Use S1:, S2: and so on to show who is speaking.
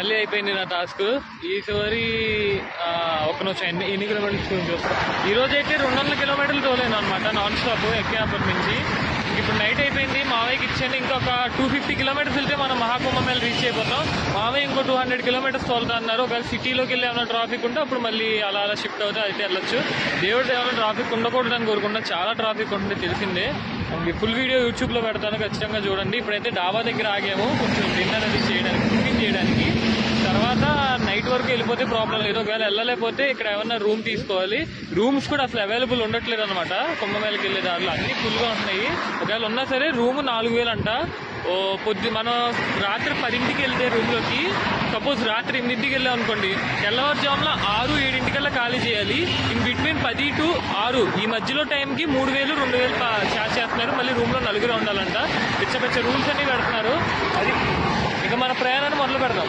S1: మళ్ళీ అయిపోయింది నా టాస్క్. ఈసారి ఒక నుంచి ఎన్ని ఎన్ని కిలోమీటర్స్ గురించి చూస్తా? అయితే రెండు వందల కిలోమీటర్లు తోలేను అనమాట నాన్ స్టాప్ ఎక్కేపటి నుంచి. ఇప్పుడు నైట్ అయిపోయింది మావయ్యకి ఇచ్చేయండి ఇంకొక టూ ఫిఫ్టీ కిలోమీటర్స్ వెళ్తే మనం మహాకుంభమేళ రీచ్ అయిపోతాం. మావయ్య ఇంకో టూ హండ్రెడ్ కిలోమీటర్స్ తోలుతా అన్నారు ఒకవేళ సిటీలోకి వెళ్ళి ఏమైనా ట్రాఫిక్ ఉంటే అప్పుడు మళ్ళీ అలా అలా షిఫ్ట్ అవుతే అయితే వెళ్ళొచ్చు. దేవుడు ఏమైనా ట్రాఫిక్ ఉండకూడదని కోరుకుంటా చాలా ట్రాఫిక్ ఉంటుంది తెలిసిందే. ఫుల్ వీడియో యూట్యూబ్లో పెడతాను ఖచ్చితంగా చూడండి. ఇప్పుడైతే డాబా దగ్గర ఆగాము కొంచెం డిన్నర్ అది చేయడానికి కుకింగ్ చేయడానికి. వెళ్ళకపోతే ప్రాబ్లం లేదు. ఒకవేళ వెళ్ళలేకపోతే ఇక్కడ ఏమన్నా రూమ్ తీసుకోవాలి. రూమ్స్ కూడా అసలు అవైలబుల్ ఉండట్లేదు అనమాట కుంభమేళకి వెళ్ళే దారిలో అన్ని ఫుల్గా ఉన్నాయి. ఒకవేళ ఉన్నా సరే రూమ్ నాలుగు వేలు అంట. ఓ పొద్దు మనం రాత్రి పదింటికి వెళ్తే రూమ్లోకి సపోజ్ రాత్రి ఎనిమిదింటికి వెళ్ళాం అనుకోండి తెల్లవారుజామున ఆరు ఏడింటికల్లా ఖాళీ చేయాలి. ఇన్ బిట్వీన్ పది టు ఆరు. ఈ మధ్యలో టైంకి మూడు వేలు రెండు వేలు ఛార్జ్ చేస్తున్నారు. మళ్ళీ రూమ్లో నలుగురు ఉండాలంట. పిచ్చ పిచ్చ రూల్స్ అన్ని పెడుతున్నారు అది ఇక మన ప్రయాణాన్ని మొదలు పెడదాం.